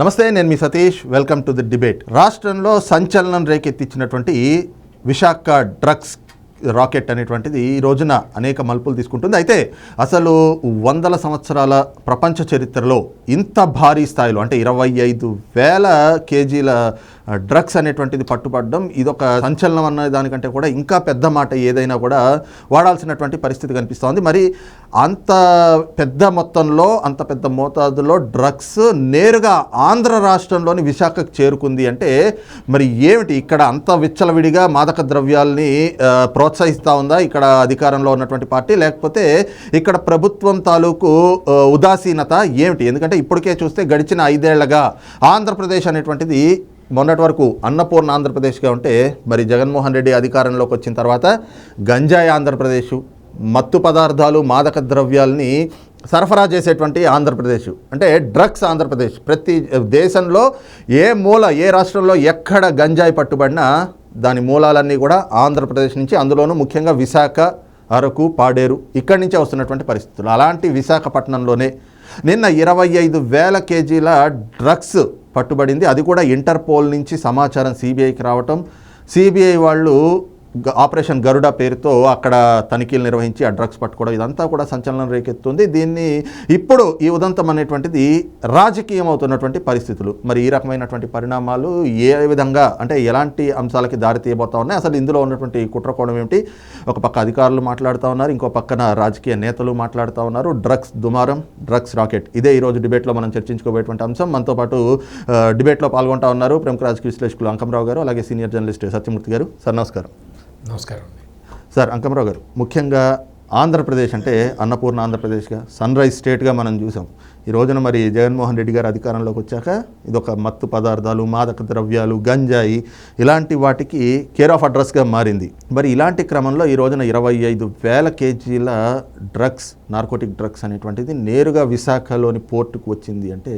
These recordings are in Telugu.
నమస్తే నేను మీ Satish. Welcome to the debate రాష్ట్రంలో సంచలనం రేకెత్తించినటువంటి విశాఖ డ్రగ్స్ రాకెట్ అనేటువంటిది ఈ రోజున అనేక మలుపులు తీసుకుంటుంది. అయితే అసలు వందల సంవత్సరాల ప్రపంచ చరిత్రలో ఇంత భారీ స్థాయిలో అంటే ఇరవై ఐదు వేల కేజీల డ్రగ్స్ అనేటువంటిది పట్టుబడడం ఇదొక సంచలనం అన్న దానికంటే కూడా ఇంకా పెద్ద మాట ఏదైనా కూడా వాడాల్సినటువంటి పరిస్థితి కనిపిస్తోంది. మరి అంత పెద్ద మొత్తంలో అంత పెద్ద మోతాదులో డ్రగ్స్ నేరుగా ఆంధ్ర రాష్ట్రంలోని విశాఖకు చేరుకుంది అంటే మరి ఏమిటి ఇక్కడ అంత విచ్చలవిడిగా మాదక ద్రవ్యాల్ని ప్రోత్సహిస్తూ ఉందా ఇక్కడ అధికారంలో ఉన్నటువంటి పార్టీ? లేకపోతే ఇక్కడ ప్రభుత్వం తాలూకు ఉదాసీనత ఏమిటి? ఎందుకంటే ఇప్పటికే చూస్తే గడిచిన ఐదేళ్ళగా ఆంధ్రప్రదేశ్ అనేటువంటిది మొన్నటి వరకు అన్నపూర్ణ ఆంధ్రప్రదేశ్గా ఉంటే మరి జగన్మోహన్ రెడ్డి అధికారంలోకి వచ్చిన తర్వాత గంజాయి ఆంధ్రప్రదేశ్ మత్తు పదార్థాలు మాదక ద్రవ్యాల్ని సరఫరా చేసేటువంటి ఆంధ్రప్రదేశ్. అంటే డ్రగ్స్ ఆంధ్రప్రదేశ్. ప్రతి దేశంలో ఏ మూల ఏ రాష్ట్రంలో ఎక్కడ గంజాయి పట్టుబడినా దాని మూలాలన్నీ కూడా ఆంధ్రప్రదేశ్ నుంచి అందులోనూ ముఖ్యంగా విశాఖ అరకు పాడేరు ఇక్కడి నుంచే వస్తున్నటువంటి పరిస్థితులు. అలాంటి విశాఖపట్నంలోనే నిన్న ఇరవై ఐదు వేల కేజీల డ్రగ్స్ పట్టుబడింది. అది కూడా ఇంటర్పోల్ నుంచి సమాచారం సిబిఐకి రావటం. సిబిఐ వాళ్ళు ఆపరేషన్ గరుడ పేరుతో అక్కడ తనిఖీలు నిర్వహించి ఆ డ్రగ్స్ పట్టుకోవడం ఇదంతా కూడా సంచలనం రేకెత్తుంది. దీన్ని ఇప్పుడు ఈ ఉదంతం అనేటువంటిది రాజకీయం అవుతున్నటువంటి పరిస్థితులు. మరి ఈ రకమైనటువంటి పరిణామాలు ఏ విధంగా అంటే ఎలాంటి అంశాలకి దారి తీయబోతా ఉన్నాయి? అసలు ఇందులో ఉన్నటువంటి కుట్రకోణం ఏమిటి? ఒక పక్క అధికారులు మాట్లాడుతూ ఉన్నారు ఇంకో పక్కన రాజకీయ నేతలు మాట్లాడుతూ ఉన్నారు. డ్రగ్స్ దుమారం డ్రగ్స్ రాకెట్. ఇదే ఈరోజు డిబేట్లో మనం చర్చించుకోబోయేటువంటి అంశం. మనతో పాటు డిబేట్లో పాల్గొంటా ఉన్నారు ప్రముఖ రాజకీయ విశ్లేషకులు అంకంరావు గారు అలాగే సీనియర్ జర్నలిస్ట్ సత్యమూర్తి గారు. సార్ నమస్కారం. నమస్కారం సార్ అంకమరావు గారు ముఖ్యంగా ఆంధ్రప్రదేశ్ అంటే అన్నపూర్ణ ఆంధ్రప్రదేశ్గా సన్ రైజ్ స్టేట్గా మనం చూసాం. ఈ రోజున మరి జగన్మోహన్ రెడ్డి గారు అధికారంలోకి వచ్చాక ఇదొక మత్తు పదార్థాలు మాదక ద్రవ్యాలు గంజాయి ఇలాంటి వాటికి కేర్ ఆఫ్ అడ్రస్గా మారింది. మరి ఇలాంటి క్రమంలో ఈ రోజున ఇరవై ఐదు వేల కేజీల డ్రగ్స్ నార్కోటిక్ డ్రగ్స్ అనేటువంటిది నేరుగా విశాఖలోని పోర్టుకు వచ్చింది అంటే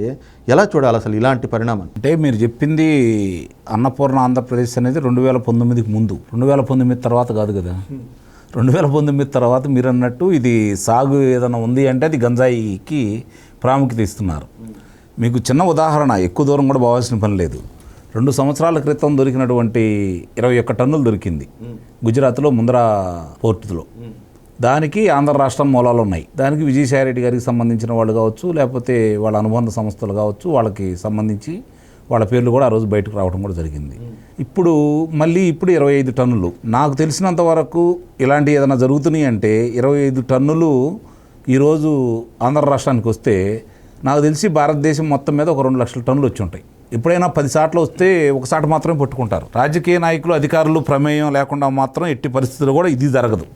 ఎలా చూడాలి అసలు ఇలాంటి పరిణామం? అంటే మీరు చెప్పింది అన్నపూర్ణ ఆంధ్రప్రదేశ్ అనేది రెండు వేల పంతొమ్మిదికి ముందు. రెండు వేల పంతొమ్మిది తర్వాత కాదు కదా? రెండు వేల పంతొమ్మిది తర్వాత మీరు అన్నట్టు ఇది సాగు ఏదైనా ఉంది అంటే అది గంజాయికి ప్రాముఖ్యత ఇస్తున్నారు. మీకు చిన్న ఉదాహరణ ఎక్కువ దూరం కూడా పోవాల్సిన పని లేదు. రెండు సంవత్సరాల క్రితం దొరికినటువంటి ఇరవై ఒక్క టన్నులు దొరికింది. గుజరాత్లో ముందర పోర్టులో. దానికి ఆంధ్ర రాష్ట్రం మూలాలు ఉన్నాయి. దానికి విజయసాయి రెడ్డి గారికి సంబంధించిన వాళ్ళు కావచ్చు లేకపోతే వాళ్ళ అనుబంధ సంస్థలు కావచ్చు వాళ్ళకి సంబంధించి వాళ్ళ పేర్లు కూడా ఆ రోజు బయటకు రావడం కూడా జరిగింది. ఇప్పుడు మళ్ళీ ఇప్పుడు ఇరవై ఐదు టన్నులు. నాకు తెలిసినంత వరకు ఇలాంటివి ఏదైనా జరుగుతున్నాయి అంటే ఇరవై ఐదు టన్నులు ఈరోజు ఆంధ్ర రాష్ట్రానికి వస్తే నాకు తెలిసి భారతదేశం మొత్తం మీద ఒక రెండు లక్షల టన్నులు వచ్చి ఉంటాయి. ఎప్పుడైనా పది సార్లు వస్తే ఒక సాట మాత్రమే పట్టుకుంటారు. రాజకీయ నాయకులు అధికారులు ప్రమేయం లేకుండా మాత్రం ఎట్టి పరిస్థితుల్లో కూడా ఇది జరగదు.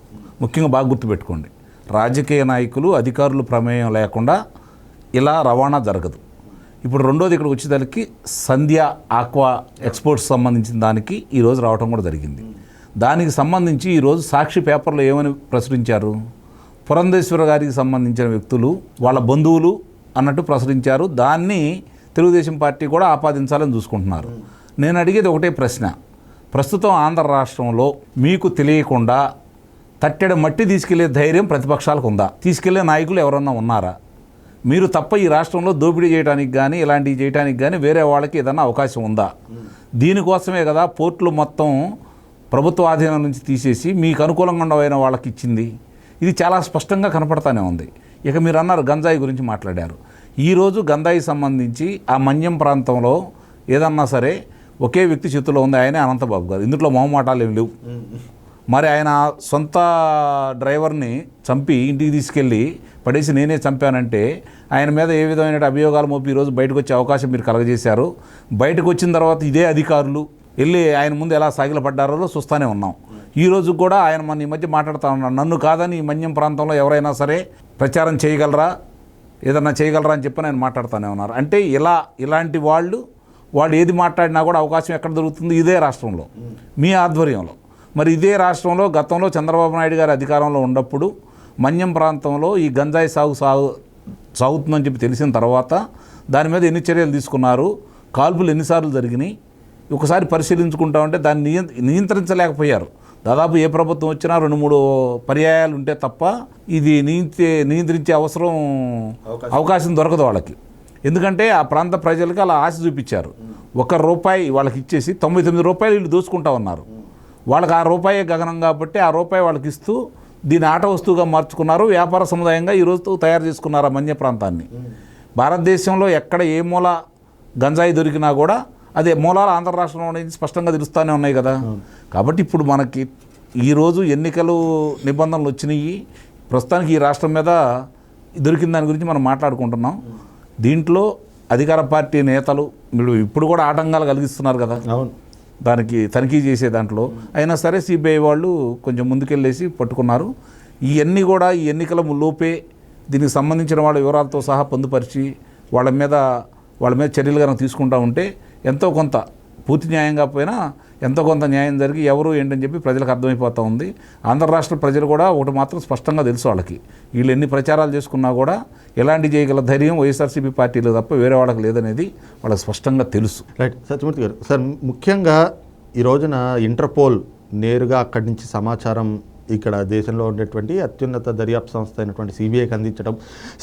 ముఖ్యంగా బాగా గుర్తుపెట్టుకోండి. రాజకీయ నాయకులు అధికారులు ప్రమేయం లేకుండా ఇలా రవాణా జరగదు. ఇప్పుడు రెండోది ఇక్కడికి వచ్చేదానికి సంధ్య ఆక్వా ఎక్స్పోర్ట్స్ సంబంధించిన దానికి ఈరోజు రావడం కూడా జరిగింది. దానికి సంబంధించి ఈరోజు సాక్షి పేపర్లో ఏమని ప్రచురించారు? పురంధేశ్వర గారికి సంబంధించిన వ్యక్తులు వాళ్ళ బంధువులు అన్నట్టు ప్రసరించారు. దాన్ని తెలుగుదేశం పార్టీ కూడా ఆపాదించాలని చూసుకుంటున్నారు. నేను అడిగేది ఒకటే ప్రశ్న. ప్రస్తుతం ఆంధ్ర రాష్ట్రంలో మీకు తెలియకుండా తట్టెడ మట్టి తీసుకెళ్ళే ధైర్యం ప్రతిపక్షాలకు ఉందా? తీసుకెళ్ళే నాయకులు ఎవరన్నా ఉన్నారా? మీరు తప్ప ఈ రాష్ట్రంలో దోపిడీ చేయడానికి కానీ ఇలాంటివి చేయడానికి కానీ వేరే వాళ్ళకి ఏదైనా అవకాశం ఉందా? దీనికోసమే కదా పోర్టులు మొత్తం ప్రభుత్వ ఆధీనం నుంచి తీసేసి మీకు అనుకూలంగా ఉండవైన వాళ్ళకి ఇచ్చింది. ఇది చాలా స్పష్టంగా కనపడతానే ఉంది. ఇక మీరు అన్నారు గంజాయి గురించి మాట్లాడారు. ఈరోజు గంజాయి సంబంధించి ఆ మన్యం ప్రాంతంలో ఏదన్నా సరే ఒకే వ్యక్తి చేతిలో ఉంది. ఆయనే అనంతబాబు గారు. ఇందులో మొహమాటాలు ఏమి లేవు. మరి ఆయన సొంత డ్రైవర్ని చంపి ఇంటికి తీసుకెళ్ళి పడేసి నేనే చంపానంటే ఆయన మీద ఏ విధమైన అభియోగాలు మోపి ఈరోజు బయటకు వచ్చే అవకాశం మీరు కలగజేశారు. బయటకు వచ్చిన తర్వాత ఇదే అధికారులు వెళ్ళి ఆయన ముందు ఎలా సాగిలపడ్డారో చూస్తూనే ఉన్నాం. ఈ కూడా ఆయన మన ఈ మధ్య మాట్లాడుతూ ఉన్నాడు. నన్ను కాదని ఈ మన్యం ప్రాంతంలో ఎవరైనా సరే ప్రచారం చేయగలరా? ఏదన్నా చేయగలరా అని చెప్పి ఆయన మాట్లాడుతూనే ఉన్నారు. అంటే ఇలా ఇలాంటి వాళ్ళు వాళ్ళు ఏది మాట్లాడినా కూడా అవకాశం ఎక్కడ దొరుకుతుంది? ఇదే రాష్ట్రంలో. మీ ఆధ్వర్యంలో. మరి ఇదే రాష్ట్రంలో గతంలో చంద్రబాబు నాయుడు గారి అధికారంలో ఉన్నప్పుడు మన్యం ప్రాంతంలో ఈ గంజాయి సాగు సాగు సాగుతుందని చెప్పి తెలిసిన తర్వాత దాని మీద ఎన్ని చర్యలు తీసుకున్నారు? కాల్పులు ఎన్నిసార్లు జరిగినాయి? ఒకసారి పరిశీలించుకుంటా ఉంటే దాన్ని నియం నియంత్రించలేకపోయారు. దాదాపు ఏ ప్రభుత్వం వచ్చినా రెండు మూడు పర్యాయాలు ఉంటే తప్ప ఇది నియంత్రి నియంత్రించే అవసరం అవకాశం దొరకదు వాళ్ళకి. ఎందుకంటే ఆ ప్రాంత ప్రజలకు అలా ఆశ చూపించారు. ఒక రూపాయి వాళ్ళకి ఇచ్చేసి తొంభై తొమ్మిది రూపాయలు వీళ్ళు దోచుకుంటా ఉన్నారు. వాళ్ళకి ఆ రూపాయి గగనం కాబట్టి ఆ రూపాయి వాళ్ళకి ఇస్తూ దీన్ని ఆట వస్తువుగా మార్చుకున్నారు. వ్యాపార సముదాయంగా ఈరోజు తయారు చేసుకున్నారు ఆ మన్య ప్రాంతాన్ని. భారతదేశంలో ఎక్కడ ఏ మూల గంజాయి దొరికినా కూడా అదే మూలాలు ఆంధ్ర రాష్ట్రంలో అనేది స్పష్టంగా తెలుస్తూనే ఉన్నాయి కదా. కాబట్టి ఇప్పుడు మనకి ఈరోజు ఎన్నికలు నిబంధనలు వచ్చినాయి. ప్రస్తుతానికి ఈ రాష్ట్రం మీద దొరికిన దాని గురించి మనం మాట్లాడుకుంటున్నాం. దీంట్లో అధికార పార్టీ నేతలు మీరు ఇప్పుడు కూడా ఆటంకాలు కలిగిస్తున్నారు కదా. అవును. దానికి తనిఖీ చేసే దాంట్లో. అయినా సరే సిబిఐ వాళ్ళు కొంచెం ముందుకెళ్ళేసి పట్టుకున్నారు. ఇవన్నీ కూడా ఈ ఎన్నికల లోపే దీనికి సంబంధించిన వాళ్ళ వివరాలతో సహా పొందుపరిచి వాళ్ళ మీద వాళ్ళ మీద చర్యలు కనుక తీసుకుంటా ఉంటే ఎంతో కొంత పూర్తి న్యాయం కాకపోయినా ఎంతో కొంత న్యాయం జరిగి ఎవరు ఏంటని చెప్పి ప్రజలకు అర్థమైపోతూ ఉంది. ఆంధ్ర రాష్ట్ర ప్రజలు కూడా ఒకటి మాత్రం స్పష్టంగా తెలుసు వాళ్ళకి. వీళ్ళు ఎన్ని ప్రచారాలు చేసుకున్నా కూడా ఎలాంటి చేయగల ధైర్యం వైఎస్ఆర్సీపీ పార్టీలో తప్ప వేరే వాళ్ళకి లేదనేది వాళ్ళకి స్పష్టంగా తెలుసు. రైట్. సత్యమూర్తి గారు సార్ ముఖ్యంగా ఈ రోజున ఇంటర్పోల్ నేరుగా అక్కడి నుంచి సమాచారం ఇక్కడ దేశంలో ఉండేటువంటి అత్యున్నత దర్యాప్తు సంస్థ అయినటువంటి సిబిఐకి అందించడం.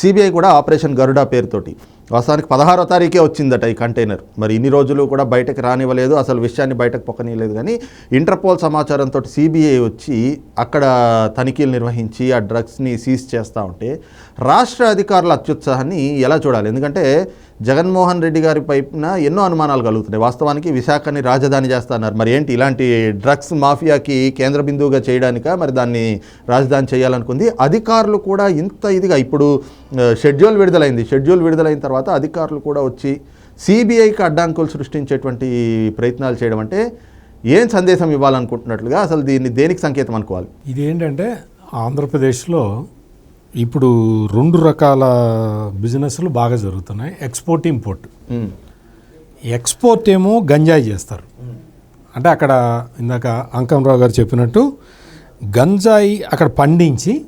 సిబిఐ కూడా ఆపరేషన్ గరుడా పేరుతోటి వాస్తవానికి పదహారో తారీఖే వచ్చిందట ఈ కంటైనర్. మరి ఇన్ని రోజులు కూడా బయటకు రానివ్వలేదు అసలు విషయాన్ని బయటకు పొక్కనీయలేదు కానీ ఇంటర్పోల్ సమాచారంతో సిబిఐ వచ్చి అక్కడ తనిఖీలు నిర్వహించి ఆ డ్రగ్స్ని సీజ్ చేస్తూ ఉంటే రాష్ట్ర అధికారుల అత్యుత్సాహాన్ని ఎలా చూడాలి? ఎందుకంటే జగన్మోహన్ రెడ్డి గారి పైన ఎన్నో అనుమానాలు కలుగుతున్నాయి. వాస్తవానికి విశాఖని రాజధాని చేస్తున్నారు మరి ఏంటి ఇలాంటి డ్రగ్స్ మాఫియాకి కేంద్ర బిందువుగా చేయడానిక? మరి దాన్ని రాజధాని చేయాలనుకుంది. అధికారులు కూడా ఇంత ఇదిగా ఇప్పుడు షెడ్యూల్ విడుదలైంది. షెడ్యూల్ విడుదలైన తర్వాత అధికారులు కూడా వచ్చి సిబిఐకి అడ్డంకులు సృష్టించేటువంటి ప్రయత్నాలు చేయడం అంటే ఏం సందేశం ఇవ్వాలనుకుంటున్నట్లుగా అసలు దీన్ని దేనికి సంకేతం అనుకోవాలి? ఇదేంటంటే ఆంధ్రప్రదేశ్లో ఇప్పుడు రెండు రకాల బిజినెస్లు బాగా జరుగుతున్నాయి. Export import. ఎక్స్పోర్ట్ ఏమో గంజాయి చేస్తారు. అంటే అక్కడ ఇందాక అంకంరావు గారు చెప్పినట్టు గంజాయి అక్కడ పండించి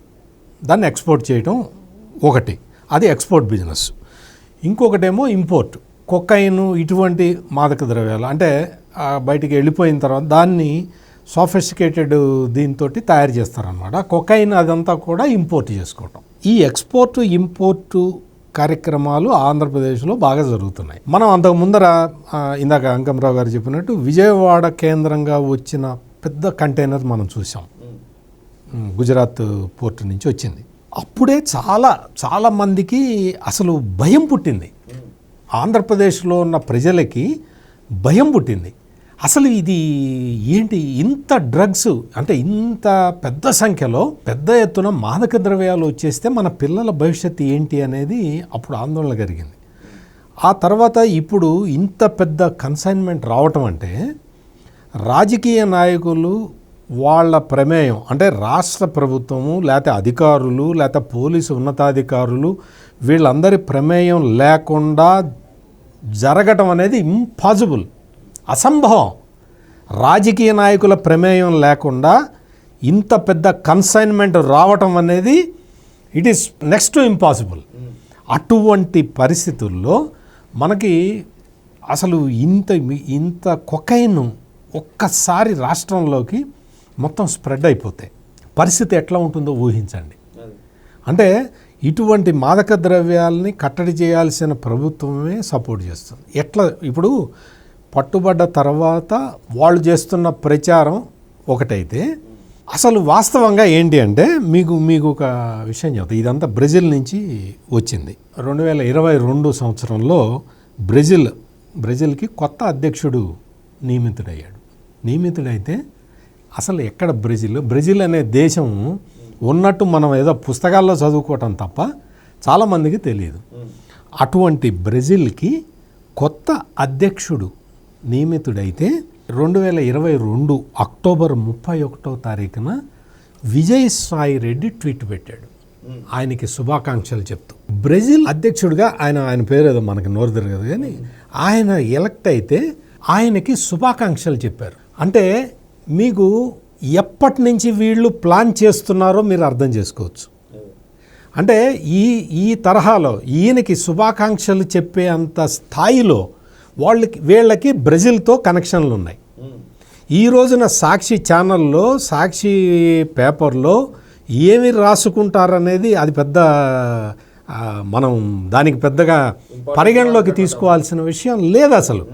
దాన్ని ఎక్స్పోర్ట్ చేయటం ఒకటి. అది ఎక్స్పోర్ట్ బిజినెస్. ఇంకొకటేమో ఇంపోర్ట్. కొక్కైన్ ఇటువంటి మాదక ద్రవ్యాలు. అంటే బయటికి వెళ్ళిపోయిన తర్వాత దాన్ని సోఫిస్టికేటెడ్ దీంతో తయారు చేస్తారనమాట కొకైన్ అదంతా కూడా ఇంపోర్ట్ చేసుకోవటం. ఈ ఎక్స్పోర్ట్ ఇంపోర్టు కార్యక్రమాలు ఆంధ్రప్రదేశ్లో బాగా జరుగుతున్నాయి. మనం అంతకు ముందర ఇందాక అంకంరావు గారు చెప్పినట్టు విజయవాడ కేంద్రంగా వచ్చిన పెద్ద కంటైనర్ మనం చూసాం గుజరాత్ పోర్ట్ నుంచి వచ్చింది. అప్పుడే చాలా చాలామందికి అసలు భయం పుట్టింది. ఆంధ్రప్రదేశ్లో ఉన్న ప్రజలకి భయం పుట్టింది. అసలు ఇది ఏంటి ఇంత డ్రగ్స్ అంటే ఇంత పెద్ద సంఖ్యలో పెద్ద ఎత్తున మాదక ద్రవ్యాలు వచ్చేస్తే మన పిల్లల భవిష్యత్తు ఏంటి అనేది అప్పుడు ఆందోళన కలిగింది. ఆ తర్వాత ఇప్పుడు ఇంత పెద్ద కన్సైన్మెంట్ రావటం అంటే రాజకీయ నాయకులు వాళ్ళ ప్రమేయం అంటే రాష్ట్ర ప్రభుత్వము లేకపోతే అధికారులు లేకపోతే పోలీసు ఉన్నతాధికారులు వీళ్ళందరి ప్రమేయం లేకుండా జరగటం అనేది ఇంపాసిబుల్ అసంభవం. రాజకీయ నాయకుల ప్రమేయం లేకుండా ఇంత పెద్ద కన్సైన్మెంట్ రావటం అనేది ఇట్ ఈస్ నెక్స్ట్ ఇంపాసిబుల్ అటువంటి పరిస్థితుల్లో మనకి అసలు ఇంత ఇంత కొకైన్ ఒక్కసారి రాష్ట్రంలోకి మొత్తం స్ప్రెడ్ అయిపోతాయి. పరిస్థితి ఎట్లా ఉంటుందో ఊహించండి. అంటే ఇటువంటి మాదక ద్రవ్యాలని కట్టడి చేయాల్సిన ప్రభుత్వమే సపోర్ట్ చేస్తుంది. ఎట్లా? ఇప్పుడు పట్టుబడ్డ తర్వాత వాళ్ళు చేస్తున్న ప్రచారం ఒకటైతే అసలు వాస్తవంగా ఏంటి అంటే మీకు మీకు ఒక విషయం చెప్తా. ఇదంతా బ్రెజిల్ నుంచి వచ్చింది. రెండు వేల ఇరవై రెండు సంవత్సరంలో బ్రెజిల్ బ్రెజిల్కి కొత్త అధ్యక్షుడు నియమితుడయ్యాడు. నియమితుడైతే అసలు ఎక్కడ బ్రెజిల్? బ్రెజిల్ అనే దేశం ఉన్నట్టు మనం ఏదో పుస్తకాల్లో చదువుకోవటం తప్ప చాలామందికి తెలియదు. అటువంటి బ్రెజిల్కి కొత్త అధ్యక్షుడు నియమితుడైతే రెండు వేల ఇరవై రెండు అక్టోబర్ ముప్పై ఒకటో తారీఖున విజయ్ సాయి రెడ్డి ట్వీట్ పెట్టాడు. ఆయనకి శుభాకాంక్షలు చెప్తూ. బ్రెజిల్ అధ్యక్షుడిగా ఆయన ఆయన పేరు ఏదో మనకి నోరు తిరగదు కానీ ఆయన ఎలక్ట్ అయితే ఆయనకి శుభాకాంక్షలు చెప్పారు. అంటే మీకు ఎప్పటి నుంచి వీళ్ళు ప్లాన్ చేస్తున్నారో మీరు అర్థం చేసుకోవచ్చు. అంటే ఈ ఈ తరహాలో ఈయనకి శుభాకాంక్షలు చెప్పే అంత స్థాయిలో వాళ్ళకి వీళ్ళకి బ్రెజిల్తో కనెక్షన్లు ఉన్నాయి ఈ రోజున సాక్షి ఛానల్లో సాక్షి పేపర్లో ఏమి రాసుకుంటారనేది అది పెద్ద మనం దానికి పెద్దగా పరిగణలోకి తీసుకోవాల్సిన విషయం లేదు అసలు.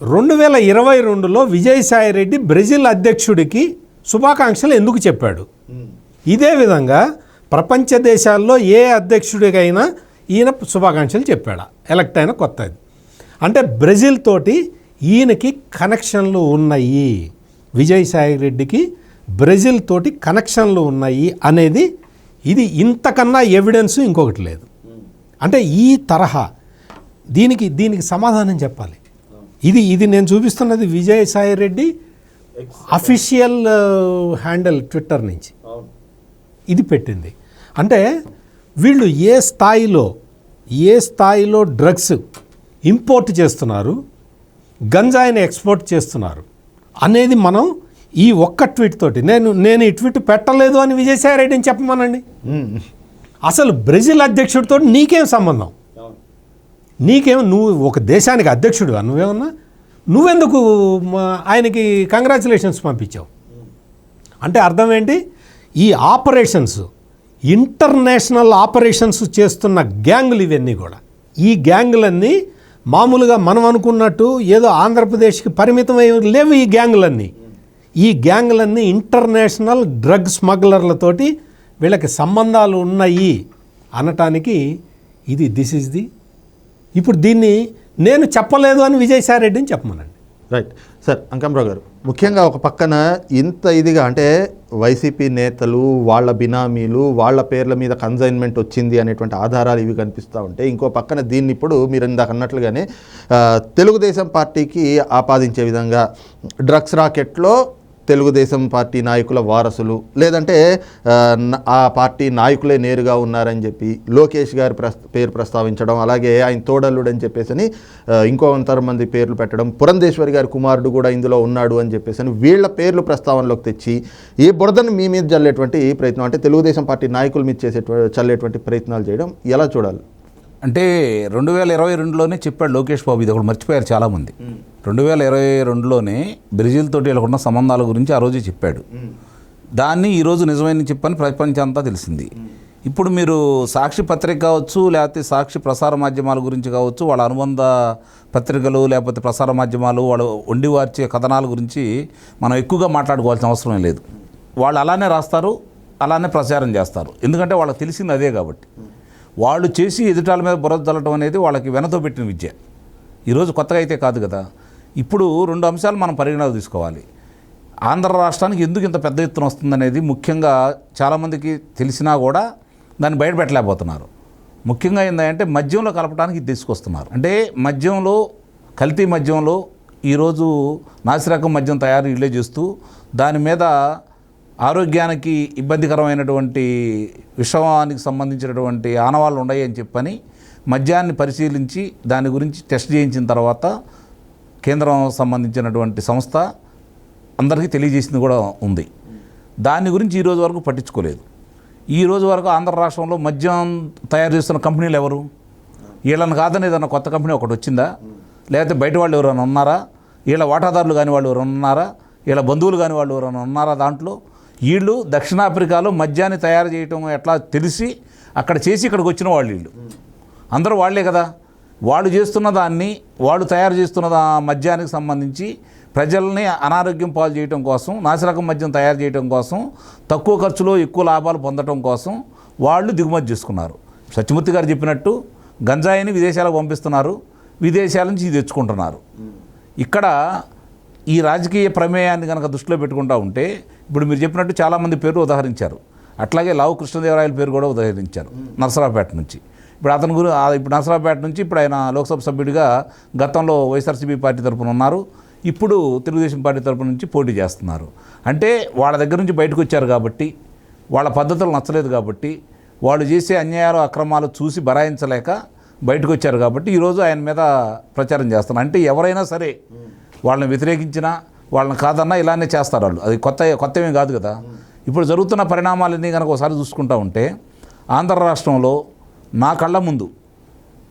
రెండు వేల ఇరవై రెండులో విజయసాయి రెడ్డి బ్రెజిల్ అధ్యక్షుడికి శుభాకాంక్షలు ఎందుకు చెప్పాడు? ఇదే విధంగా ప్రపంచ దేశాల్లో ఏ అధ్యక్షుడికైనా ఈయన శుభాకాంక్షలు చెప్పాడా. ఎలక్ట్ అయిన కొత్త అంటే బ్రెజిల్ తోటి ఈయనకి కనెక్షన్లు ఉన్నాయి. విజయసాయి రెడ్డికి బ్రెజిల్ తోటి కనెక్షన్లు ఉన్నాయి అనేది ఇది ఇంతకన్నా ఎవిడెన్స్ ఇంకొకటి లేదు. అంటే ఈ తరహా దీనికి దీనికి సమాధానం చెప్పాలి. ఇది ఇది నేను చూపిస్తున్నది Vijayasai Reddy official handle Twitter నుంచి. ఇది పెట్టింది. అంటే వీళ్ళు ఏ స్థాయిలో ఏ స్థాయిలో డ్రగ్స్ ఇంపోర్ట్ చేస్తున్నారు గంజాయిని ఎక్స్పోర్ట్ చేస్తున్నారు అనేది మనం ఈ ఒక్క ట్వీట్ తోటి నేను నేను ఈ ట్వీట్ పెట్టలేదు అని విజయసాయి రెడ్డిని చెప్పమనండి. అసలు బ్రెజిల్ అధ్యక్షుడితో నీకేం సంబంధం? నీకేం నువ్వు ఒక దేశానికి అధ్యక్షుడు నువ్వేమన్నా? నువ్వెందుకు ఆయనకి కంగ్రాచులేషన్స్ పంపించావు? అంటే అర్థం ఏంటి? ఈ ఆపరేషన్స్ ఇంటర్నేషనల్ ఆపరేషన్స్ చేస్తున్న గ్యాంగులు ఇవన్నీ కూడా. ఈ గ్యాంగులన్నీ మామూలుగా మనం అనుకున్నట్టు ఏదో ఆంధ్రప్రదేశ్కి పరిమితమై లేవు ఈ గ్యాంగులన్నీ. ఈ గ్యాంగులన్నీ ఇంటర్నేషనల్ డ్రగ్ స్మగ్లర్లతోటి వీళ్ళకి సంబంధాలు ఉన్నాయి అనటానికి ఇది దిస్ ఈజ్ ది ఇప్పుడు దీన్ని నేను చెప్పలేదు అని విజయసాయిరెడ్డిని చెప్పమనండి. రైట్. సార్ అంకంరావు గారు. ముఖ్యంగా ఒక పక్కన ఇంత ఇదిగా అంటే వైసీపీ నేతలు వాళ్ళ బినామీలు వాళ్ళ పేర్ల మీద కన్సైన్మెంట్ వచ్చింది అనేటువంటి ఆధారాలు ఇవి కనిపిస్తూ ఉంటే ఇంకో పక్కన దీన్ని ఇప్పుడు మీరు ఇందాక అన్నట్లుగానే తెలుగుదేశం పార్టీకి ఆపాదించే విధంగా డ్రగ్స్ రాకెట్లో తెలుగుదేశం పార్టీ నాయకుల వారసులు లేదంటే ఆ, పార్టీ నాయకులే నేరుగా ఉన్నారని చెప్పి లోకేష్ గారి పేరు ప్రస్తావించడం అలాగే ఆయన తోడల్లుడు అని చెప్పేసి అని, ఇంకో మంది పేర్లు పెట్టడం పురంధేశ్వరి గారి కుమారుడు కూడా ఇందులో ఉన్నాడు అని చెప్పేసి అని వీళ్ళ పేర్లు ప్రస్తావనలోకి తెచ్చి ఈ బురదను మీ మీద చల్లేటువంటి ప్రయత్నం అంటే తెలుగుదేశం పార్టీ నాయకుల మీద చేసే చల్లేటువంటి ప్రయత్నాలు చేయడం ఎలా చూడాలి? అంటే రెండు వేల ఇరవై రెండులోనే చెప్పాడు లోకేష్ బాబు ఇది ఒకటి మర్చిపోయారు చాలామంది. రెండు వేల ఇరవై రెండులోనే బ్రెజిల్ తోటి వీళ్ళకున్న సంబంధాల గురించి ఆ రోజే చెప్పాడు. దాన్ని ఈరోజు నిజమైన చెప్పని ప్రపంచం అంతా తెలిసింది. ఇప్పుడు మీరు సాక్షి పత్రిక కావచ్చు లేకపోతే సాక్షి ప్రసార మాధ్యమాల గురించి కావచ్చు వాళ్ళ అనుబంధ పత్రికలు లేకపోతే ప్రసార మాధ్యమాలు వాళ్ళు వండి వార్చే కథనాల గురించి మనం ఎక్కువగా మాట్లాడుకోవాల్సిన అవసరం లేదు. వాళ్ళు అలానే రాస్తారు అలానే ప్రచారం చేస్తారు. ఎందుకంటే వాళ్ళకి తెలిసింది అదే కాబట్టి. వాళ్ళు చేసి ఎదుటాల మీద బురద చల్లటం అనేది వాళ్ళకి వెనతో పెట్టిన విద్య. ఈరోజు కొత్తగా అయితే కాదు కదా. ఇప్పుడు రెండు అంశాలు మనం పరిగణలో తీసుకోవాలి. ఆంధ్ర రాష్ట్రానికి ఎందుకు ఇంత పెద్ద ఎత్తున వస్తుందనేది ముఖ్యంగా చాలామందికి తెలిసినా కూడా దాన్ని బయటపెట్టలేకపోతున్నారు. ముఖ్యంగా ఏంటంటే మద్యంలో కలపడానికి తీసుకొస్తున్నారు. అంటే మద్యంలో కల్తీ మద్యంలో ఈరోజు నాసిరకం మద్యం తయారు ఇళ్ళే చేస్తూ దాని మీద ఆరోగ్యానికి ఇబ్బందికరమైనటువంటి విషమానికి సంబంధించినటువంటి ఆనవాళ్ళు ఉన్నాయని చెప్పని మద్యాన్ని పరిశీలించి దాని గురించి టెస్ట్ చేయించిన తర్వాత కేంద్రం సంబంధించినటువంటి సంస్థ అందరికీ తెలియజేసింది కూడా ఉంది. దాని గురించి ఈరోజు వరకు పట్టించుకోలేదు. ఈ రోజు వరకు ఆంధ్ర రాష్ట్రంలో మద్యం తయారు చేస్తున్న కంపెనీలు ఎవరు? వీళ్ళని కాదని ఏదన్నా కొత్త కంపెనీ ఒకటి వచ్చిందా? లేకపోతే బయట వాళ్ళు ఎవరైనా ఉన్నారా? వీళ్ళ వాటాదారులు కాని వాళ్ళు ఎవరైనా ఉన్నారా? వీళ్ళ బంధువులు కాని వాళ్ళు ఎవరైనా ఉన్నారా దాంట్లో? వీళ్ళు దక్షిణాఫ్రికాలో మద్యాన్ని తయారు చేయటం ఎట్లా తెలిసి అక్కడ చేసి ఇక్కడికి వచ్చిన వాళ్ళు వీళ్ళు అందరూ వాళ్ళే కదా. వాళ్ళు చేస్తున్న దాన్ని వాళ్ళు తయారు చేస్తున్న దా- మద్యానికి సంబంధించి ప్రజల్ని అనారోగ్యం పాలు చేయటం కోసం నాసిరకం మద్యం తయారు చేయటం కోసం తక్కువ ఖర్చులో ఎక్కువ లాభాలు పొందటం కోసం వాళ్ళు దిగుమతి చేసుకున్నారు. సత్యమూర్తి గారు చెప్పినట్టు గంజాయిని విదేశాలకు పంపిస్తున్నారు విదేశాల నుంచి తెచ్చుకుంటున్నారు. ఇక్కడ ఈ రాజకీయ ప్రమేయాన్ని కనుక దృష్టిలో పెట్టుకుంటా ఉంటే ఇప్పుడు మీరు చెప్పినట్టు చాలామంది పేరు ఉదాహరించారు. అట్లాగే లావు కృష్ణదేవరాయల పేరు కూడా ఉదహరించారు నరసరావుపేట నుంచి. ఇప్పుడు అతని గురి ఇప్పుడు నరసరావుపేట నుంచి ఇప్పుడు ఆయన లోక్సభ సభ్యుడిగా గతంలో వైఎస్ఆర్సీపీ పార్టీ తరపున ఉన్నారు. ఇప్పుడు తెలుగుదేశం పార్టీ తరపు నుంచి పోటీ చేస్తున్నారు. అంటే వాళ్ళ దగ్గర నుంచి బయటకు వచ్చారు కాబట్టి వాళ్ళ పద్ధతులు నచ్చలేదు కాబట్టి వాళ్ళు చేసే అన్యాయాలు అక్రమాలు చూసి బరాయించలేక బయటకు వచ్చారు కాబట్టి ఈరోజు ఆయన మీద ప్రచారం చేస్తున్నారు. అంటే ఎవరైనా సరే వాళ్ళని వ్యతిరేకించినా వాళ్ళని కాదన్నా ఇలానే చేస్తారు వాళ్ళు. అది కొత్త కొత్తవేం కాదు కదా. ఇప్పుడు జరుగుతున్న పరిణామాలన్నీ కనుక ఒకసారి చూసుకుంటా ఉంటే ఆంధ్ర రాష్ట్రంలో నా కళ్ళ ముందు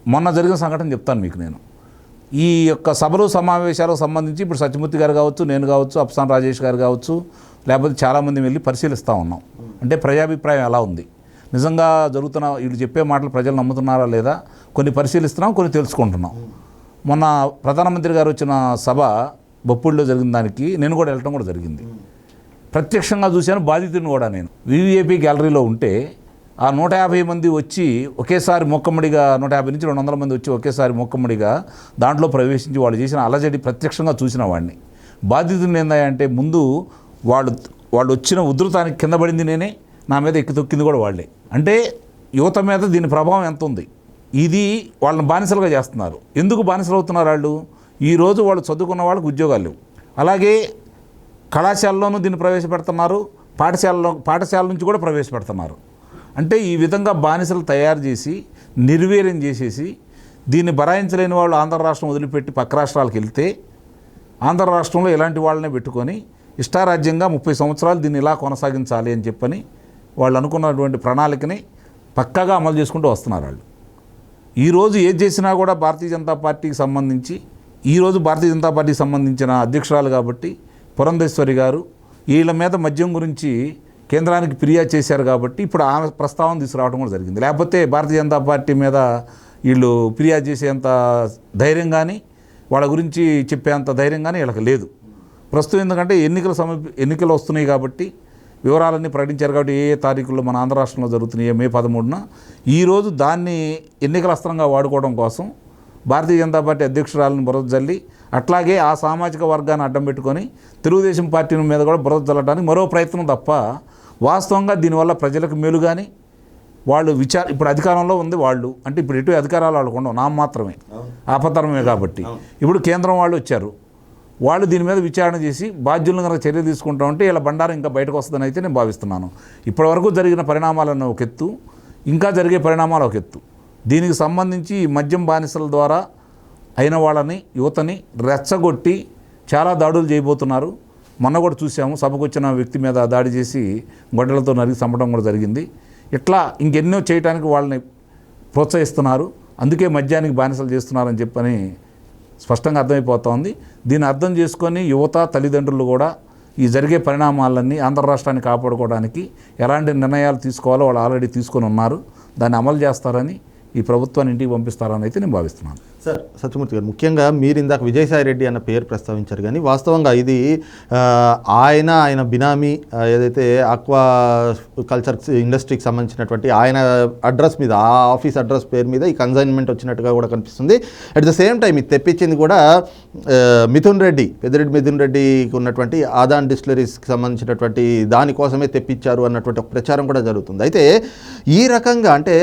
మొన్న జరిగిన సంఘటన చెప్తాను మీకు నేను. ఈ యొక్క సభలు సమావేశాలకు సంబంధించి ఇప్పుడు సత్యమూర్తి గారు కావచ్చు నేను కావచ్చు అప్సాన్ రాజేష్ గారు కావచ్చు లేకపోతే చాలామంది వెళ్ళి పరిశీలిస్తూ ఉన్నాం. అంటే ప్రజాభిప్రాయం ఎలా ఉంది? నిజంగా జరుగుతున్న వీళ్ళు చెప్పే మాటలు ప్రజలు నమ్ముతున్నారా లేదా? కొన్ని పరిశీలిస్తున్నాం కొన్ని తెలుసుకుంటున్నాం. మొన్న ప్రధానమంత్రి గారు వచ్చిన సభ బొప్పుల్లో జరిగిన దానికి నేను కూడా వెళ్ళటం కూడా జరిగింది. ప్రత్యక్షంగా చూశాను బాధితుడిని కూడా నేను. వివిఐపి గ్యాలరీలో ఉంటే ఆ నూట యాభై మంది వచ్చి ఒకేసారి మొక్కమ్మడిగా నూట యాభై నుంచి రెండు వందల మంది వచ్చి ఒకేసారి మొక్కమ్మడిగా దాంట్లో ప్రవేశించి వాళ్ళు చేసిన అలజడి ప్రత్యక్షంగా చూసిన వాడిని. బాధితుడిని ఏందంటే ముందు వాళ్ళు వాళ్ళు వచ్చిన ఉధృతానికి కింద పడింది నేనే నా మీద ఎక్కి తొక్కింది కూడా వాళ్ళే. అంటే యువత మీద దీని ప్రభావం ఎంత ఉంది? ఇది వాళ్ళని బానిసలుగా చేస్తున్నారు. ఎందుకు బానిసలు అవుతున్నారు వాళ్ళు? ఈరోజు వాళ్ళు చదువుకున్న వాళ్ళకి ఉద్యోగాలు లేవు. అలాగే కళాశాలలోనూ దీన్ని ప్రవేశపెడుతున్నారు పాఠశాలలో పాఠశాల నుంచి కూడా ప్రవేశపెడుతున్నారు. అంటే ఈ విధంగా బానిసలు తయారు చేసి నిర్వీర్యం చేసేసి దీన్ని బరాయించలేని వాళ్ళు ఆంధ్ర రాష్ట్రం వదిలిపెట్టి పక్క రాష్ట్రాలకు వెళ్తే ఆంధ్ర రాష్ట్రంలో ఇలాంటి వాళ్ళనే పెట్టుకొని ఇష్టారాజ్యంగా ముప్పై సంవత్సరాలు దీన్ని ఇలా కొనసాగించాలి అని చెప్పని వాళ్ళు అనుకున్నటువంటి ప్రణాళికని పక్కాగా అమలు చేసుకుంటూ వస్తున్నారు వాళ్ళు. ఈరోజు ఏది చేసినా కూడా భారతీయ జనతా పార్టీకి సంబంధించి ఈరోజు భారతీయ జనతా పార్టీకి సంబంధించిన అధ్యక్షురాలు కాబట్టి పురంధేశ్వరి గారు వీళ్ళ మీద మద్యం గురించి కేంద్రానికి ఫిర్యాదు చేశారు కాబట్టి ఇప్పుడు ఆమె ప్రస్తావన తీసుకురావడం కూడా జరిగింది. లేకపోతే భారతీయ జనతా పార్టీ మీద వీళ్ళు ఫిర్యాదు చేసేంత ధైర్యం కానీ వాళ్ళ గురించి చెప్పేంత ధైర్యం కానీ వీళ్ళకి లేదు. ప్రస్తుతం ఎందుకంటే ఎన్నికల సమీప ఎన్నికలు వస్తున్నాయి కాబట్టి వివరాలన్నీ ప్రకటించారు కాబట్టి ఏ ఏ తారీఖుల్లో మన ఆంధ్ర రాష్ట్రంలో జరుగుతున్నాయి మే పదమూడున ఈరోజు దాన్ని ఎన్నికల అస్త్రంగా వాడుకోవడం కోసం భారతీయ జనతా పార్టీ అధ్యక్షురాలను బురద జల్లి అట్లాగే ఆ సామాజిక వర్గాన్ని అడ్డం పెట్టుకొని తెలుగుదేశం పార్టీ మీద కూడా బురద జల్లడానికి మరో ప్రయత్నం తప్ప వాస్తవంగా దీనివల్ల ప్రజలకు మేలు కానీ వాళ్ళు విచార ఇప్పుడు అధికారంలో ఉంది వాళ్ళు. అంటే ఇప్పుడు ఎటు అధికారాలు వాళ్ళకు ఉండవు నా మాత్రమే. ఆపతరమే కాబట్టి. ఇప్పుడు కేంద్రం వాళ్ళు వచ్చారు. వాళ్ళు దీని మీద విచారణ చేసి బాధ్యులను కనుక చర్య తీసుకుంటా ఉంటే ఇలా బండారం ఇంకా బయటకు వస్తుందని అయితే నేను భావిస్తున్నాను. ఇప్పటివరకు జరిగిన పరిణామాలను ఒక ఎత్తు ఇంకా జరిగే పరిణామాలు ఒక ఎత్తు. దీనికి సంబంధించి ఈ మద్యం బానిసల ద్వారా అయిన వాళ్ళని యువతని రెచ్చగొట్టి చాలా దాడులు చేయబోతున్నారు. మొన్న కూడా చూసాము సభకు వచ్చిన వ్యక్తి మీద దాడి చేసి గొడ్డలతో నరికి చంపడం కూడా జరిగింది. ఇట్లా ఇంకెన్నో చేయడానికి వాళ్ళని ప్రోత్సహిస్తున్నారు. అందుకే మద్యానికి బానిసలు చేస్తున్నారని చెప్పని స్పష్టంగా అర్థమైపోతోంది దీన్ని అర్థం చేసుకొని యువత తల్లిదండ్రులు కూడా ఈ జరిగే పరిణామాలన్నీ ఆంధ్ర రాష్ట్రాన్ని కాపాడుకోవడానికి ఎలాంటి నిర్ణయాలు తీసుకోవాలో వాళ్ళు ఆల్రెడీ తీసుకొని ఉన్నారు. దాన్ని అమలు చేస్తారని ఈ ప్రభుత్వాన్ని ఇంటికి పంపిస్తారని అయితే నేను భావిస్తున్నాను. సార్ సత్యమూర్తి గారు ముఖ్యంగా మీరు ఇందాక విజయసాయి రెడ్డి అన్న పేరు ప్రస్తావించారు కానీ వాస్తవంగా ఇది ఆయన ఆయన బినామీ ఏదైతే ఆక్వా కల్చర్ ఇండస్ట్రీకి సంబంధించినటువంటి ఆయన అడ్రస్ మీద ఆ ఆఫీస్ అడ్రస్ పేరు మీద ఈ కన్సైన్మెంట్ వచ్చినట్టుగా కూడా కనిపిస్తుంది. అట్ ద సేమ్ టైం ఇది తెప్పించింది కూడా మిథున్ రెడ్డి పెద్దిరెడ్డి మిథున్ రెడ్డికి ఉన్నటువంటి ఆదాన్ డిస్టిలరీస్కి సంబంధించినటువంటి దానికోసమే తెప్పించారు అన్నటువంటి ఒక ప్రచారం కూడా జరుగుతుంది. అయితే ఈ రకంగా అంటే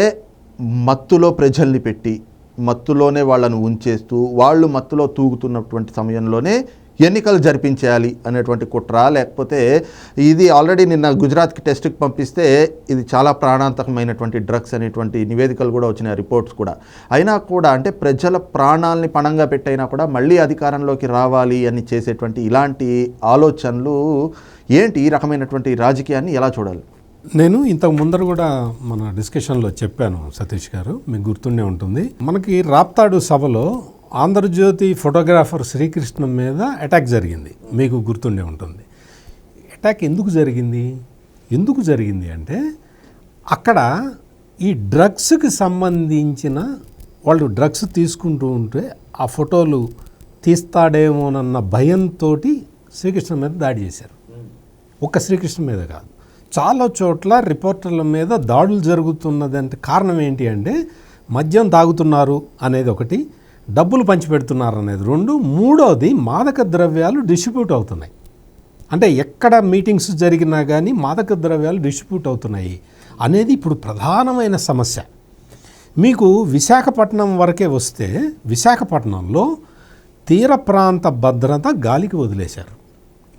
మత్తులో ప్రజల్ని పెట్టి మత్తులోనే వాళ్ళను ఉంచేస్తూ వాళ్ళు మత్తులో తూగుతున్నటువంటి సమయంలోనే ఎన్నికలు జరిపించేయాలి అనేటువంటి కుట్ర లేకపోతే ఇది ఆల్రెడీ నిన్న గుజరాత్కి టెస్ట్కి పంపిస్తే ఇది చాలా ప్రాణాంతకమైనటువంటి డ్రగ్స్ అనేటువంటి నివేదికలు కూడా వచ్చినాయి రిపోర్ట్స్ కూడా. అయినా కూడా అంటే ప్రజల ప్రాణాలని పణంగా పెట్టైనా కూడా మళ్ళీ అధికారంలోకి రావాలి అని చేసేటువంటి ఇలాంటి ఆలోచనలు ఏంటి? ఈ రకమైనటువంటి రాజకీయాన్ని ఎలా చూడాలి? నేను ఇంతకు ముందర కూడా మన డిస్కషన్లో చెప్పాను సతీష్ గారు మీకు గుర్తుండే ఉంటుంది. మనకి రాప్తాడు సభలో ఆంధ్రజ్యోతి ఫోటోగ్రాఫర్ శ్రీకృష్ణ మీద అటాక్ జరిగింది మీకు గుర్తుండే ఉంటుంది. అటాక్ ఎందుకు జరిగింది? ఎందుకు జరిగింది అంటే అక్కడ ఈ డ్రగ్స్కి సంబంధించిన వాళ్ళు డ్రగ్స్ తీసుకుంటూ ఉంటే ఆ ఫోటోలు తీస్తాడేమోనన్న భయంతో శ్రీకృష్ణ మీద దాడి చేశారు. ఒక్క శ్రీకృష్ణ మీద కాదు. చాలా చోట్ల రిపోర్టర్ల మీద దాడులు జరుగుతున్నదంటే కారణం ఏంటి అంటే మద్యం తాగుతున్నారు అనేది ఒకటి డబ్బులు పంచిపెడుతున్నారు అనేది రెండు మూడోది మాదక ద్రవ్యాలు డిస్ట్రిబ్యూట్ అవుతున్నాయి. అంటే ఎక్కడ మీటింగ్స్ జరిగినా కానీ మాదక ద్రవ్యాలు డిస్ట్రిబ్యూట్ అవుతున్నాయి అనేది ఇప్పుడు ప్రధానమైన సమస్య. మీకు విశాఖపట్నం వరకే వస్తే విశాఖపట్నంలో తీర ప్రాంత భద్రత గాలికి వదిలేశారు.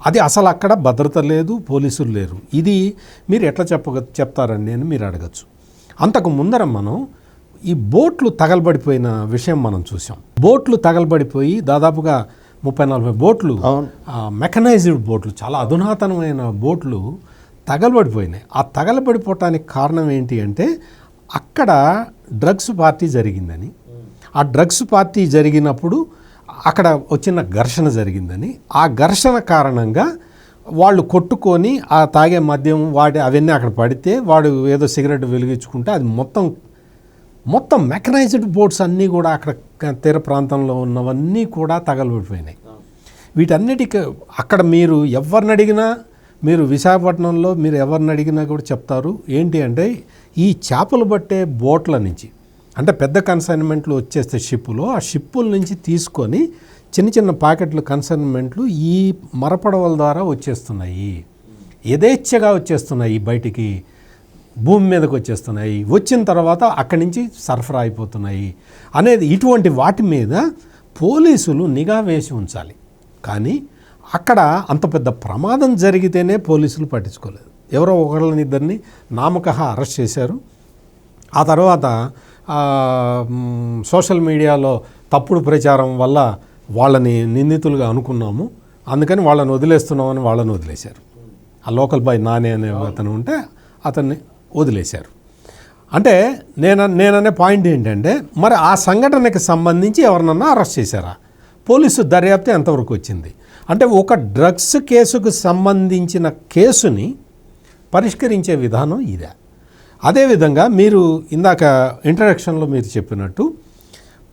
అది అసలు అక్కడ భద్రత లేదు పోలీసులు లేరు. ఇది మీరు ఎట్లా చెప్పగ చెప్తారండి అని మీరు అడగచ్చు. అంతకు ముందర మనం ఈ బోట్లు తగలబడిపోయిన విషయం మనం చూసాం బోట్లు తగలబడిపోయి దాదాపుగా ముప్పై నలభై బోట్లు. మెకనైజ్డ్ బోట్లు చాలా అధునాతనమైన బోట్లు తగలబడిపోయినాయి. ఆ తగలబడిపోవటానికి కారణం ఏంటి అంటే అక్కడ డ్రగ్స్ పార్టీ జరిగిందని. ఆ డ్రగ్స్ పార్టీ జరిగినప్పుడు అక్కడ వచ్చిన ఘర్షణ జరిగిందని. ఆ ఘర్షణ కారణంగా వాళ్ళు కొట్టుకొని ఆ తాగే మద్యం వాటి అవన్నీ అక్కడ పడితే వాడు ఏదో సిగరెట్ వెలిగించుకుంటే అది మొత్తం మొత్తం మెకనైజ్డ్ బోట్స్ అన్నీ కూడా అక్కడ తీర ప్రాంతంలో ఉన్నవన్నీ కూడా తగలబడిపోయినాయి. వీటన్నిటికి అక్కడ మీరు ఎవరిని అడిగినా మీరు విశాఖపట్నంలో మీరు ఎవరిని అడిగినా కూడా చెప్తారు. ఏంటి అంటే ఈ చేపలు పట్టే బోట్ల నుంచి. అంటే పెద్ద కన్సైన్మెంట్లు వచ్చేస్తే షిప్పులో ఆ షిప్పుల నుంచి తీసుకొని చిన్న చిన్న ప్యాకెట్లు కన్సైన్మెంట్లు ఈ మరపడవల ద్వారా వచ్చేస్తున్నాయి. యథేచ్ఛగా వచ్చేస్తున్నాయి బయటికి. భూమి మీదకి వచ్చేస్తున్నాయి. వచ్చిన తర్వాత అక్కడి నుంచి సరఫరా అయిపోతున్నాయి అనేది ఇటువంటి వాటి మీద పోలీసులు నిఘా వేసి ఉంచాలి. కానీ అక్కడ అంత పెద్ద ప్రమాదం జరిగితేనే పోలీసులు పట్టించుకోలేదు. ఎవరో ఒకళ్ళని ఇద్దరిని నామకహ అరెస్ట్ చేశారు. ఆ తర్వాత సోషల్ మీడియాలో తప్పుడు ప్రచారం వల్ల వాళ్ళని నిందితులుగా అనుకున్నాము. అందుకని వాళ్ళని వదిలేస్తున్నామని వాళ్ళని వదిలేశారు. ఆ లోకల్ బాయ్ నానే అనే అతను ఉంటే అతన్ని వదిలేశారు. అంటే నేను నేననే పాయింట్ ఏంటంటే మరి ఆ సంఘటనకి సంబంధించి ఎవరినన్నా అరెస్ట్ చేశారా? పోలీసు దర్యాప్తు ఎంతవరకు వచ్చింది? అంటే ఒక డ్రగ్స్ కేసుకు సంబంధించిన కేసుని పరిష్కరించే విధానం ఇదే. అదేవిధంగా మీరు ఇందాక ఇంట్రడక్షన్లో మీరు చెప్పినట్టు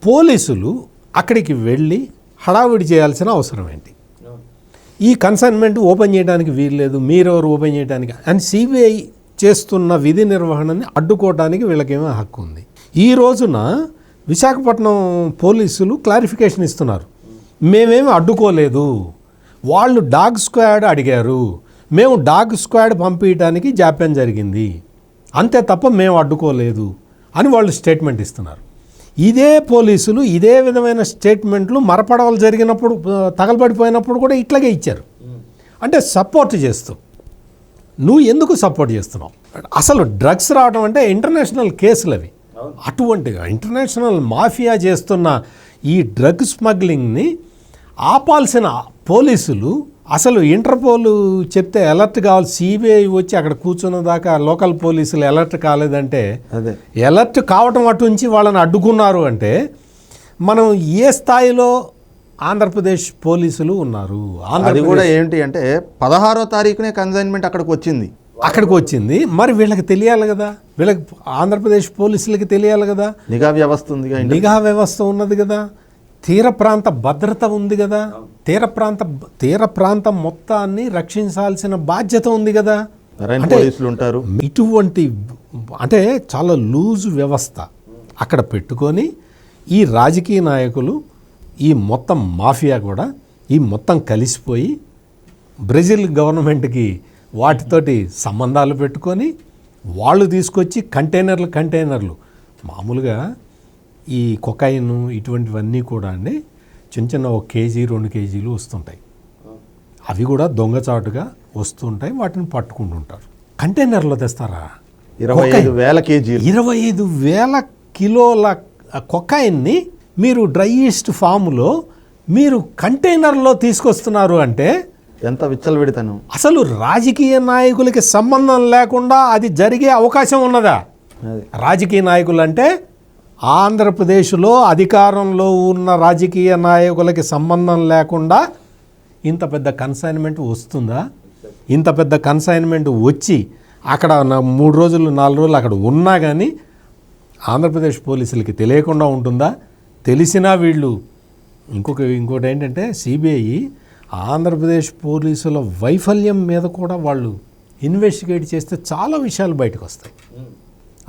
పోలీసులు అక్కడికి వెళ్ళి హడావిడి చేయాల్సిన అవసరం ఏంటి? ఈ కన్సైన్మెంట్ ఓపెన్ చేయడానికి వీల్లేదు మీరెవరు ఓపెన్ చేయడానికి? అని సిబిఐ చేస్తున్న విధి నిర్వహణని అడ్డుకోవడానికి వీళ్ళకేమో హక్కు ఉంది. ఈ రోజున విశాఖపట్నం పోలీసులు క్లారిఫికేషన్ ఇస్తున్నారు. మేమేమి అడ్డుకోలేదు. వాళ్ళు డాగ్ స్క్వాడ్ అడిగారు. మేము డాగ్ స్క్వాడ్ పంపించడానికి జాప్యం జరిగింది. అంతే తప్ప మేము అడ్డుకోలేదు అని వాళ్ళు స్టేట్మెంట్ ఇస్తున్నారు. ఇదే పోలీసులు ఇదే విధమైన స్టేట్మెంట్లు మరపడవలు జరిగినప్పుడు తగలబడిపోయినప్పుడు కూడా ఇట్లాగే ఇచ్చారు. అంటే సపోర్ట్ చేస్తూ. నువ్వు ఎందుకు సపోర్ట్ చేస్తున్నావు? అసలు డ్రగ్స్ రావడం అంటే ఇంటర్నేషనల్ కేసులు అవి. అటువంటి ఇంటర్నేషనల్ మాఫియా చేస్తున్న ఈ డ్రగ్ స్మగ్లింగ్ని ఆపాల్సిన పోలీసులు అసలు ఇంటర్పోల్ చెప్తే అలర్ట్ కావాలి. సిబిఐ వచ్చి అక్కడ కూర్చున్న దాకా లోకల్ పోలీసులు అలర్ట్ కాలేదంటే అదే. ఎలర్ట్ కావటం అటు నుంచి వాళ్ళని అడ్డుకున్నారు అంటే మనం ఏ స్థాయిలో ఆంధ్రప్రదేశ్ పోలీసులు ఉన్నారు? అది కూడా ఏంటి అంటే పదహారో తారీఖునే కన్సైన్మెంట్ అక్కడికి వచ్చింది. అక్కడికి వచ్చింది. మరి వీళ్ళకి తెలియాలి కదా. వీళ్ళకి ఆంధ్రప్రదేశ్ పోలీసులకి తెలియాలి కదా. నిఘా వ్యవస్థ ఉంది నిఘా వ్యవస్థ ఉన్నది కదా. తీర ప్రాంత భద్రత ఉంది కదా. తీర ప్రాంత తీర ప్రాంతం మొత్తాన్ని రక్షించాల్సిన బాధ్యత ఉంది కదా. పోలీసులు ఉంటారు. ఇటువంటి అంటే చాలా లూజ్ వ్యవస్థ అక్కడ పెట్టుకొని ఈ రాజకీయ నాయకులు ఈ మొత్తం మాఫియా కూడా ఈ మొత్తం కలిసిపోయి బ్రెజిల్ గవర్నమెంట్కి వాటితోటి సంబంధాలు పెట్టుకొని వాళ్ళు తీసుకొచ్చి కంటైనర్లు కంటైనర్లు. మామూలుగా ఈ కొకాయిన్ ఇటువంటివన్నీ కూడా అండి చిన్న చిన్న ఒక కేజీ రెండు కేజీలు వస్తుంటాయి. అవి కూడా దొంగచాటుగా వస్తుంటాయి వాటిని పట్టుకుంటుంటారు. కంటైనర్లో తెస్తారా? ఇరవై ఐదు వేల కేజీలు. ఇరవై ఐదు వేల కిలోల కొకాయిన్ని మీరు డ్రై ఈస్ట్ ఫామ్లో మీరు కంటైనర్లో తీసుకొస్తున్నారు అంటే ఎంత విచ్చలవిడితనం. అసలు రాజకీయ నాయకులకి సంబంధం లేకుండా అది జరిగే అవకాశం ఉన్నదా? రాజకీయ నాయకులు అంటే ఆంధ్రప్రదేశ్లో అధికారంలో ఉన్న రాజకీయ నాయకులకి సంబంధం లేకుండా ఇంత పెద్ద కన్సైన్మెంట్ వస్తుందా? ఇంత పెద్ద కన్సైన్మెంట్ వచ్చి అక్కడ మూడు రోజులు నాలుగు రోజులు అక్కడ ఉన్నా కానీ ఆంధ్రప్రదేశ్ పోలీసులకి తెలియకుండా ఉంటుందా? తెలిసినా వీళ్ళు ఇంకొక ఇంకోటి ఏంటంటే సిబిఐ ఆంధ్రప్రదేశ్ పోలీసుల వైఫల్యం మీద కూడా వాళ్ళు ఇన్వెస్టిగేట్ చేస్తే చాలా విషయాలు బయటకు వస్తాయి.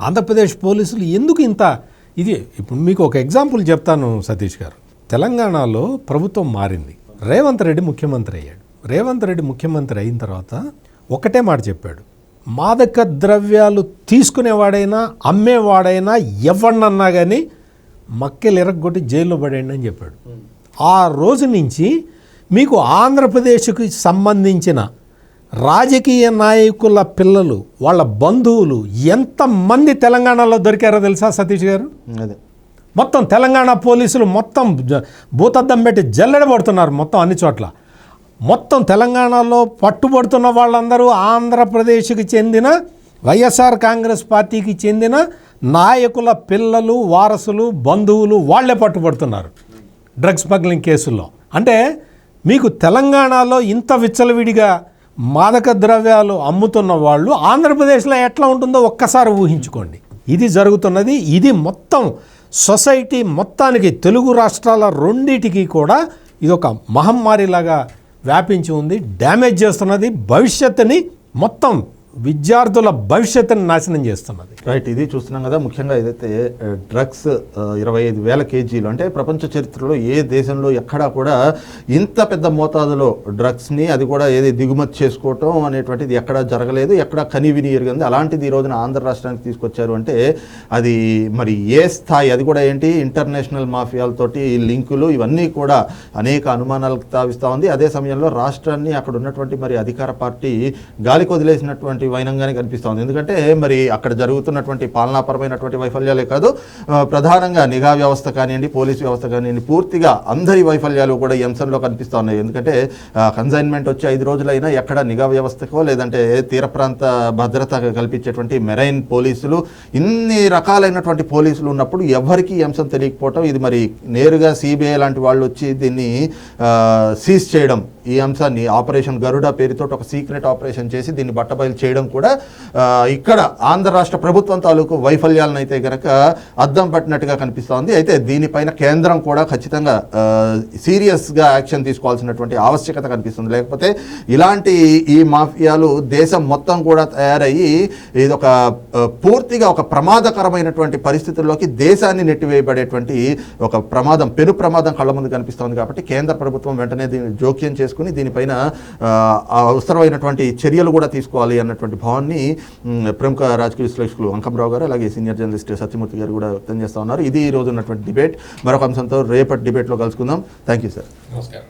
ఆంధ్రప్రదేశ్ పోలీసులు ఎందుకు ఇంత ఇది ఇప్పుడు మీకు ఒక ఎగ్జాంపుల్ చెప్తాను సతీష్ గారు. తెలంగాణలో ప్రభుత్వం మారింది. రేవంత్ రెడ్డి ముఖ్యమంత్రి అయ్యాడు. రేవంత్ రెడ్డి ముఖ్యమంత్రి అయిన తర్వాత ఒకటే మాట చెప్పాడు. మాదక ద్రవ్యాలు తీసుకునేవాడైనా అమ్మేవాడైనా ఎవరినన్నా కానీ మక్కెలు ఎరగొట్టి జైల్లో పడేయండి అని చెప్పాడు. ఆ రోజు నుంచి మీకు ఆంధ్రప్రదేశ్కి సంబంధించిన రాజకీయ నాయకుల పిల్లలు వాళ్ళ బంధువులు ఎంతమంది తెలంగాణలో దొరికారో తెలుసా సతీష్ గారు? అదే. మొత్తం తెలంగాణ పోలీసులు మొత్తం భూతద్దం పెట్టి జల్లెడబడుతున్నారు మొత్తం అన్ని చోట్ల. మొత్తం తెలంగాణలో పట్టుబడుతున్న వాళ్ళందరూ ఆంధ్రప్రదేశ్కి చెందిన వైఎస్ఆర్ కాంగ్రెస్ పార్టీకి చెందిన నాయకుల పిల్లలు వారసులు బంధువులు వాళ్ళే పట్టుబడుతున్నారు డ్రగ్ స్మగ్లింగ్ కేసుల్లో. అంటే మీకు తెలంగాణలో ఇంత విచ్చలవిడిగా మాదక ద్రవ్యాలు అమ్ముతున్న వాళ్ళు ఆంధ్రప్రదేశ్లో ఎట్లా ఉంటుందో ఒక్కసారి ఊహించుకోండి. ఇది జరుగుతున్నది ఇది మొత్తం సొసైటీ మొత్తానికి తెలుగు రాష్ట్రాల రెండిటికి కూడా ఇది ఒక మహమ్మారిలాగా వ్యాపించి ఉంది డ్యామేజ్ చేస్తున్నది భవిష్యత్తుని మొత్తం విద్యార్థుల భవిష్యత్తుని నాశనం చేస్తున్నది. రైట్ ఇది చూస్తున్నాం కదా ముఖ్యంగా ఏదైతే డ్రగ్స్ ఇరవై ఐదు వేల కేజీలు అంటే ప్రపంచ చరిత్రలో ఏ దేశంలో ఎక్కడా కూడా ఇంత పెద్ద మోతాదులో డ్రగ్స్ని అది కూడా ఏది దిగుమతి చేసుకోవటం అనేటువంటిది ఎక్కడా జరగలేదు ఎక్కడా కనివిని ఎరిగింది. అలాంటిది ఈ రోజున ఆంధ్ర రాష్ట్రానికి తీసుకొచ్చారు అంటే అది మరి ఏ స్థాయి అది కూడా ఏంటి? ఇంటర్నేషనల్ మాఫియాలతోటి లింకులు ఇవన్నీ కూడా అనేక అనుమానాలకు తావిస్తూ ఉంది. అదే సమయంలో రాష్ట్రాన్ని అక్కడ ఉన్నటువంటి మరి అధికార పార్టీ గాలికి వదిలేసినటువంటి వైనంగానే కనిపిస్తోంది ఎందుకంటే మరి అక్కడ జరుగుతున్నటువంటి పాలనాపరమైనటువంటి వైఫల్యాలే కాదు ప్రధానంగా నిఘా వ్యవస్థ కానివ్వండి పోలీస్ వ్యవస్థ కానివ్వండి పూర్తిగా అందరి వైఫల్యాలు కూడా ఈ అంశంలో కనిపిస్తూ ఉన్నాయి. ఎందుకంటే కన్సైన్మెంట్ వచ్చి ఐదు రోజులైనా ఎక్కడ నిఘా వ్యవస్థకో లేదంటే తీర ప్రాంత భద్రత కల్పించేటువంటి మెరైన్ పోలీసులు ఇన్ని రకాలైనటువంటి పోలీసులు ఉన్నప్పుడు ఎవరికి ఈ అంశం తెలియకపోవటం ఇది మరి నేరుగా సిబిఐ లాంటి వాళ్ళు వచ్చి దీన్ని సీజ్ చేయడం ఈ అంశాన్ని ఆపరేషన్ గరుడ పేరుతో ఒక సీక్రెట్ ఆపరేషన్ చేసి దీన్ని బట్టబయలు చేయడం కూడా ఇక్కడ ఆంధ్ర రాష్ట్ర ప్రభుత్వం తాలూకు వైఫల్యాలను అయితే గనక అద్దం పట్టినట్టుగా కనిపిస్తోంది. అయితే దీనిపైన కేంద్రం కూడా ఖచ్చితంగా సీరియస్గా యాక్షన్ తీసుకోవాల్సినటువంటి ఆవశ్యకత కనిపిస్తుంది. లేకపోతే ఇలాంటి ఈ మాఫియాలు దేశం మొత్తం కూడా తయారయ్యి ఇది ఒక పూర్తిగా ఒక ప్రమాదకరమైనటువంటి పరిస్థితుల్లోకి దేశాన్ని నెట్టివేయబడేటువంటి ఒక ప్రమాదం పెను ప్రమాదం కళ్ళ ముందు కనిపిస్తోంది కాబట్టి కేంద్ర ప్రభుత్వం వెంటనే దీన్ని జోక్యం చేసి చేసుకుని దీనిపైన అవసరమైనటువంటి చర్యలు కూడా తీసుకోవాలి అన్నటువంటి భావాన్ని ప్రముఖ రాజకీయ విశ్లేషకులు అంకంరావు గారు అలాగే సీనియర్ జర్నలిస్ట్ సత్యమూర్తి గారు కూడా వ్యక్తం చేస్తూ ఉన్నారు. ఇది ఈ రోజు ఉన్నటువంటి డిబేట్. మరొక అంశంతో రేపటి డిబేట్లో కలుసుకుందాం. Thank you sir. నమస్కారం.